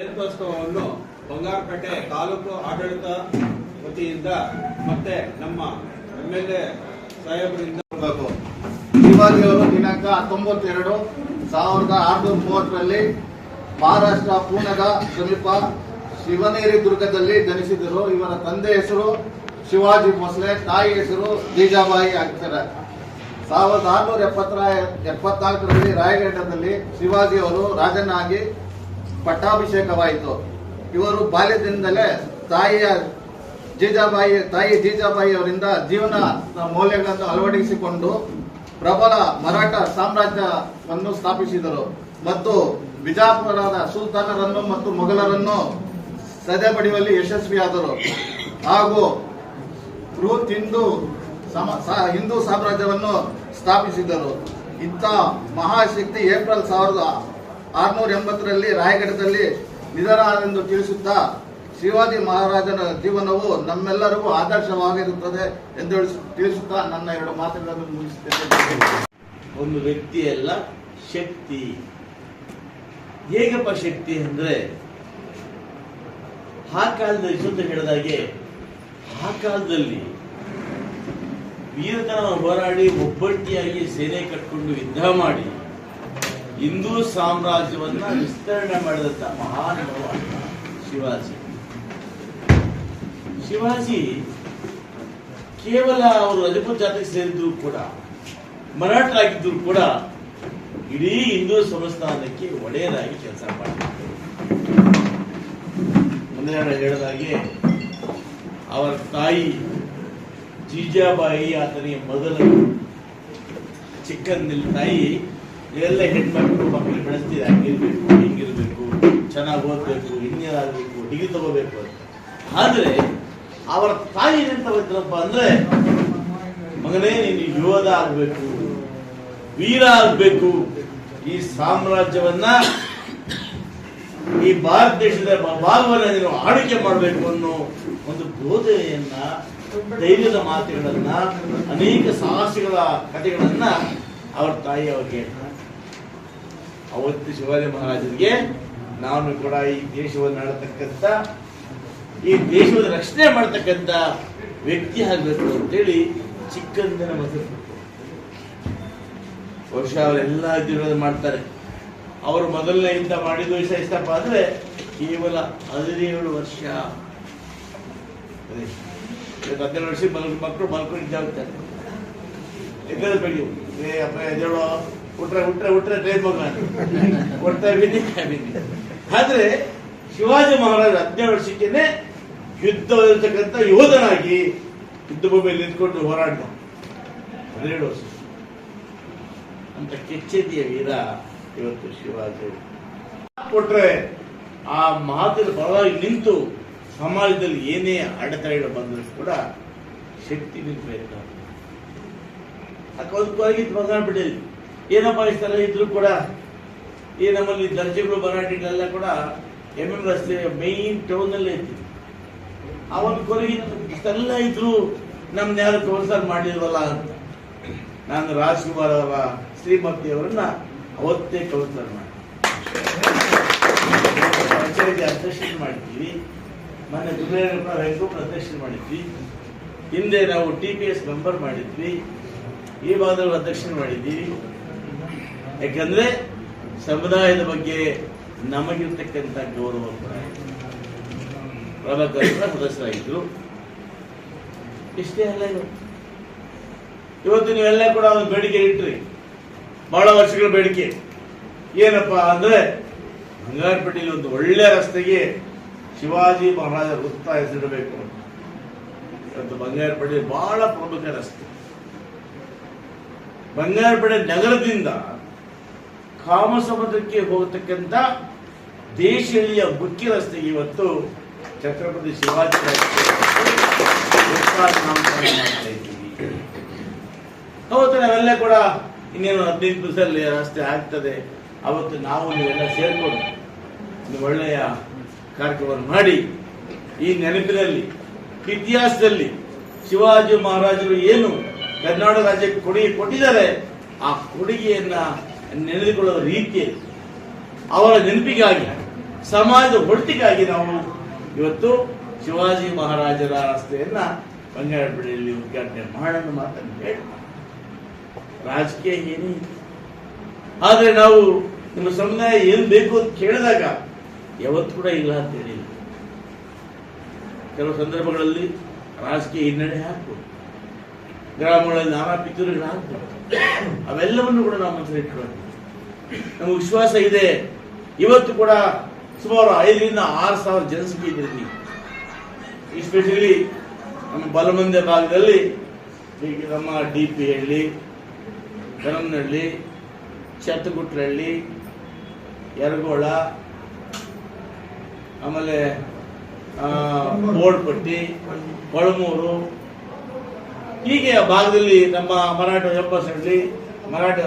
ನೇತ್ರೋತ್ಸವವನ್ನು ಬಂಗಾರಪೇಟೆ ತಾಲೂಕು ಆಡಳಿತ ವತಿಯಿಂದ ಮತ್ತೆ ನಮ್ಮ ಎಂ ಎಲ್ ಎ ಸಾಹೇಬರಿಂದ ದಿನಾಂಕ ಹತ್ತೊಂಬತ್ತೆರಡು ಸಾವಿರದ ಆರುನೂರ ಮೂವತ್ತರಲ್ಲಿ ಮಹಾರಾಷ್ಟ್ರ ಪೂನದ ಸಮೀಪ ಶಿವನೇರಿ ದುರ್ಗದಲ್ಲಿ ಜನಿಸಿದರು. ಇವರ ತಂದೆ ಹೆಸರು ಶಿವಾಜಿ ಭೋಸ್ಲೆ, ತಾಯಿ ಹೆಸರು ಜೀಜಾಬಾಯಿ ಆಗ್ತಾರೆ. ಸಾವಿರದ ಆರುನೂರ ಎಪ್ಪತ್ತರ, ಎಪ್ಪತ್ನಾಲ್ಕರಲ್ಲಿ ಶಿವಾಜಿ ಅವರು ರಾಜನಾಗಿ ಪಟ್ಟಾಭಿಷೇಕವಾಯಿತು. ಇವರು ಬಾಲ್ಯದಿಂದಲೇ ತಾಯಿಯ ಜೀಜಾಬಾಯಿ, ತಾಯಿ ಜೀಜಾಬಾಯಿ ಅವರಿಂದ ಜೀವನ ಮೌಲ್ಯಗಳನ್ನು ಅಳವಡಿಸಿಕೊಂಡು ಪ್ರಬಲ ಮರಾಠ ಸಾಮ್ರಾಜ್ಯವನ್ನು ಸ್ಥಾಪಿಸಿದರು ಮತ್ತು ಬಿಜಾಪುರದ ಸುಲ್ತಾನರನ್ನು ಮತ್ತು ಮೊಘಲರನ್ನು ಸದೆಬಡಿಯುವಲ್ಲಿ ಯಶಸ್ವಿಯಾದರು. ಹಾಗೂ ಬೃಹತ್ ಹಿಂದೂ ಹಿಂದೂ ಸಾಮ್ರಾಜ್ಯವನ್ನು ಸ್ಥಾಪಿಸಿದರು. ಇಂಥ ಮಹಾಶಕ್ತಿ ಏಪ್ರಿಲ್ ಸಾವಿರದ ಆರುನೂರ ಎಂಬತ್ತರಲ್ಲಿ ರಾಯಗಢದಲ್ಲಿ ನಿಧನರಾದೆಂದು ತಿಳಿಸುತ್ತಾ ಶಿವಾಜಿ ಮಹಾರಾಜನ ಜೀವನವು ನಮ್ಮೆಲ್ಲರಿಗೂ ಆದರ್ಶವಾಗಿರುತ್ತದೆ ಎಂದು ತಿಳಿಸು- ತಿಳಿಸುತ್ತಾ ನನ್ನ ಎರಡು ಮಾತುಗಳನ್ನು ಮುಗಿಸುತ್ತೇನೆ. ಒಂದು ವ್ಯಕ್ತಿಯಲ್ಲ ಶಕ್ತಿ. ಹೇಗಪ್ಪ ಶಕ್ತಿ ಅಂದ್ರೆ, ಆ ಕಾಲದಲ್ಲಿ ಸುತ್ತ ಹೇಳಿದಾಗೆ ಆ ಕಾಲದಲ್ಲಿ ವೀರತನ ಹೋರಾಡಿ ಒಬ್ಬಟ್ಟಿಯಾಗಿ ಸೇನೆ ಕಟ್ಕೊಂಡು ಯುದ್ಧ ಮಾಡಿ ಹಿಂದೂ ಸಾಮ್ರಾಜ್ಯವನ್ನ ವಿಸ್ತರಣೆ ಮಾಡಿದಂತ ಮಹಾನ್ ಶಿವಾಜಿ. ಶಿವಾಜಿ ಕೇವಲ ಅವರು ರಜಪೂತ್ ಜಾತಿಗೆ ಸೇರಿದ್ರು ಕೂಡ ಮರಾಠರಾಗಿದ್ದರು ಕೂಡ ಇಡೀ ಹಿಂದೂ ಸಂಸ್ಥಾನಕ್ಕೆ ಒಡೆಯರಾಗಿ ಕೆಲಸ ಮಾಡಿದ್ರು ಮುಂದೆ ಹೇಳಿದಾಗೆ ಅವರ ತಾಯಿ ಜೀಜಾಬಾಯಿ ಆತನಿಗೆ ಮೊದಲ ಚಿಕ್ಕಂದಿನ ತಾಯಿ ಎಲ್ಲ ಹೆಣ್ಮಕ್ಳು ಮಕ್ಕಳು ಬೆಳೆಸ್ತೀವಿ ಹಂಗಿರ್ಬೇಕು, ಹಿಂಗಿರ್ಬೇಕು, ಚೆನ್ನಾಗಿ ಓದ್ಬೇಕು ಆಗಬೇಕು ಡಿಗ್ರಿ ತಗೋಬೇಕು ಅಂತ ಆದರೆ, ಅವರ ತಾಯಿ ಏನಂತ ಹೋಯ್ತನಪ್ಪ ಅಂದ್ರೆ, ಮಗನೇ, ನೀನು ಯೋಧ ಆಗಬೇಕು, ವೀರ ಆಗಬೇಕು ಈ ಸಾಮ್ರಾಜ್ಯವನ್ನ, ಈ ಭಾರತ ದೇಶದ ಭಾಗವನ್ನ ನೀನು ಆಳ್ವಿಕೆ ಮಾಡಬೇಕು ಅನ್ನೋ ಒಂದು ಬೋಧನೆಯನ್ನ, ಧೈರ್ಯದ ಮಾತುಗಳನ್ನ, ಅನೇಕ ಸಾಹಸಿಗಳ ಕಥೆಗಳನ್ನ ಅವ್ರ ತಾಯಿ ಅವ್ರಿಗೆ. ಅವತ್ತು ಶಿವಾಜಿ ಮಹಾರಾಜರಿಗೆ ನಾನು ಕೂಡ ಈ ದೇಶವನ್ನು ಆಡತಕ್ಕಂಥ, ಈ ದೇಶದ ರಕ್ಷಣೆ ಮಾಡತಕ್ಕಂಥ ವ್ಯಕ್ತಿ ಆಗಬೇಕು ಅಂತೇಳಿ ಚಿಕ್ಕಂದಿನ ಮದುವೆ ವರ್ಷ ಅವರೆಲ್ಲ ಜೀವನ ಮಾಡ್ತಾರೆ. ಅವರು ಮೊದಲನೇ ಯುದ್ಧ ಮಾಡಿದ ವಿಷಯ ಇಷ್ಟಪ್ಪ ಅಂದ್ರೆ ಕೇವಲ ಹದಿನೇಳು ವರ್ಷ. ಹದಿನೇಳು ವರ್ಷ ಮಕ್ಕಳು ಮಲ್ಕೊಂಡು ಜಾಗ್ತಾರೆ ಹೋಗ್ತಾರೆ ಎದ್ದೇಳು ಬೆಳಿ ಏ, ಅಪ್ಪ, ಎದ್ದೇಳು. ಉಟ್ರೆ ಉಟ್ರೆ ಉಟ್ರೆ ಟ್ರೈನ್ ಮಗ ಕೊಡ್ತಾ ಬಿದ್ದಿ ಆದ್ರೆ ಶಿವಾಜಿ ಮಹಾರಾಜ ಹದಿನೇಳು ವರ್ಷಕ್ಕೇನೆ ಯುದ್ಧವಿರತಕ್ಕಂಥ ಯೋಧನಾಗಿ ಯುದ್ಧ ಭೂಮಿಯಲ್ಲಿ ನಿಂತ್ಕೊಂಡು ಹೋರಾಡಿದ. ಹನ್ನೆರಡು ವರ್ಷ. ಅಂತ ಕೆಚ್ಚೆದಿಯ ವೀರ ಇವತ್ತು ಶಿವಾಜಿ? ಕೊಟ್ರೆ ಆ ಮಾತಿನ ಬಲವಾಗಿ ನಿಂತು ಸಮಾಜದಲ್ಲಿ ಏನೇ ಅಡೆತಡೆಗಳು ಬಂದರೂ ಕೂಡ ಶಕ್ತಿ ನಿಲ್ಬೇಕು ಮಗನ ಬಂಗಾರಪೇಟೆಯಲ್ಲಿ ಏನಪ್ಪ ಇಷ್ಟೆಲ್ಲ ಇದ್ರು ಕೂಡ ಈ ನಮ್ಮಲ್ಲಿ ದರ್ಜೆಗಳು ಬರಾಟಿಗಳೆಲ್ಲ ಕೂಡ ಎಂ ಎಂ ರಸ್ತೆ ಮೇಯ್ನ್ ಟೌನ್ ಅಲ್ಲೇ ಇತ್ತು ಅವನ್ ಕೊರಗಿ ಇಷ್ಟೆಲ್ಲ ಇದ್ರು ನಮ್ನ ಯಾರು ಕೌನ್ಸರ್ ಮಾಡಿಲ್ವಲ್ಲ ಅಂತ. ನಾನು ರಾಜ್ಕುಮಾರ್ ಅವರ ಶ್ರೀಮತಿ ಅವರನ್ನ ಅವತ್ತೇ ಕೌನ್ಸರ್ ಮಾಡಿ ಪಂಚಾಯತಿ ಅಧ್ಯಕ್ಷರು ಮಾಡಿದ್ವಿ. ಮೊನ್ನೆ ದುರ್ಗಪ್ಪ ಅಧ್ಯಕ್ಷ ಮಾಡಿದ್ವಿ. ಹಿಂದೆ ನಾವು ಟಿ ಪಿ ಎಸ್ ಮೆಂಬರ್ ಮಾಡಿದ್ವಿ. ಈ ಭಾಗದಲ್ಲಿ ಅಧ್ಯಕ್ಷ ಮಾಡಿದ್ವಿ. ಯಾಕಂದ್ರೆ ಸಮುದಾಯದ ಬಗ್ಗೆ ನಮಗಿರ್ತಕ್ಕಂಥ ಗೌರವ ಪ್ರಭಾಕರ್ ಸದಸ್ಯರಾಗಿದ್ರು. ಇಷ್ಟೇ ಅಲ್ಲ ಇವತ್ತು ನೀವೆಲ್ಲ ಕೂಡ ಒಂದು ಬೇಡಿಕೆ ಇಟ್ರಿ. ಬಹಳ ವರ್ಷಗಳ ಬೇಡಿಕೆ. ಏನಪ್ಪಾ ಅಂದ್ರೆ ಬಂಗಾರಪೇಟೆಯಲ್ಲಿ ಒಂದು ಒಳ್ಳೆ ರಸ್ತೆಗೆ ಶಿವಾಜಿ ಮಹಾರಾಜ ವೃತ್ತ ಹೆಸರಿಡಬೇಕು ಇವತ್ತು ಬಂಗಾರಪೇಟೆ ಬಹಳ ಪ್ರಮುಖ ರಸ್ತೆ. ಬಂಗಾರಪೇಟೆ ನಗರದಿಂದ ಕಾಮಸಮುದ್ರಕ್ಕೆ ಹೋಗತಕ್ಕಂತ ದೇಶೀಯ ಮುಖ್ಯ ರಸ್ತೆಗೆ ಇವತ್ತು ಛತ್ರಪತಿ ಶಿವಾಜಿ ಮಾಡ್ತಾ ಇದ್ದೀವಿ. ನಾವೆಲ್ಲ ಕೂಡ ಇನ್ನೇನು ಹದಿನೈದು ದಿವಸದಲ್ಲಿ ರಸ್ತೆ ಆಗ್ತದೆ. ಅವತ್ತು ನಾವು ನೀವೆಲ್ಲ ಸೇರ್ಕೊಂಡು ಒಂದು ಒಳ್ಳೆಯ ಕಾರ್ಯಕ್ರಮ ಮಾಡಿ, ಈ ನೆನಪಿನಲ್ಲಿ, ಇತಿಹಾಸದಲ್ಲಿ ಶಿವಾಜಿ ಮಹಾರಾಜರು ಏನು ಕರ್ನಾಟಕ ರಾಜ್ಯಕ್ಕೆ ಕೊಡುಗೆ ಕೊಟ್ಟಿದ್ದಾರೆ, ಆ ಕೊಡುಗೆಯನ್ನ ನೆನೆದುಕೊಳ್ಳುವ ರೀತಿ ಅವರ ನೆನಪಿಗಾಗಿ, ಸಮಾಜದ ಒಟ್ಟಿಗಾಗಿ ನಾವು ಇವತ್ತು ಶಿವಾಜಿ ಮಹಾರಾಜರ ರಸ್ತೆಯನ್ನ ಬಂಗಾರಪೇಟೆಯಲ್ಲಿ ಉದ್ಘಾಟನೆ ಮಾಡೋಣ ಮಾತನ್ನು ಹೇಳಿ ರಾಜಕೀಯ ಏನೇ ಆದ್ರೆ ನಾವು ನಿಮ್ಮ ಸಮುದಾಯ ಏನ್ ಬೇಕು ಅಂತ ಕೇಳಿದಾಗ ಯಾವತ್ತು ಕೂಡ ಇಲ್ಲ ಅಂತ ಹೇಳಿಲ್ಲ. ಕೆಲವು ಸಂದರ್ಭಗಳಲ್ಲಿ ರಾಜಕೀಯ ಹಿನ್ನಡೆ ಹಾಕ್ಬೋದು ಗ್ರಾಮಗಳಲ್ಲಿ ನಾನಾ ಪಿತೂರಿಗಳು ಹಾಕ್ಬೋದು ಅವೆಲ್ಲವನ್ನು ಕೂಡ ನಾವು ಮನಸ್ಸಲ್ಲಿ ಇಟ್ಕೊಳ್ಳೋಣ ನಮಗೆ ವಿಶ್ವಾಸ ಇದೆ. ಇವತ್ತು ಕೂಡ ಸುಮಾರು ಐದರಿಂದ ಆರು ಸಾವಿರ ಜನಸಂಖ್ಯೆ ಇದೆ ಎಸ್ಪೆಷಲಿ ನಮ್ಮ ಬಲಮಂದ್ಯ ಭಾಗದಲ್ಲಿ ಈಗ ನಮ್ಮ ಡಿ ಪಿ ಹಳ್ಳಿ ಕರಮ್ನಹಳ್ಳಿ ಚತ್ತಗುಟ್ರಹಳ್ಳಿ ಯರಗೋಳ, ಆಮೇಲೆ ಬೋರ್ಡ್ಪಟ್ಟಿ ಕೊಳಮೂರು ಹೀಗೆ ಆ ಭಾಗದಲ್ಲಿ ನಮ್ಮ ಮರಾಠ ಎಪ್ಪಸಳ್ಳಿ ಮರಾಠ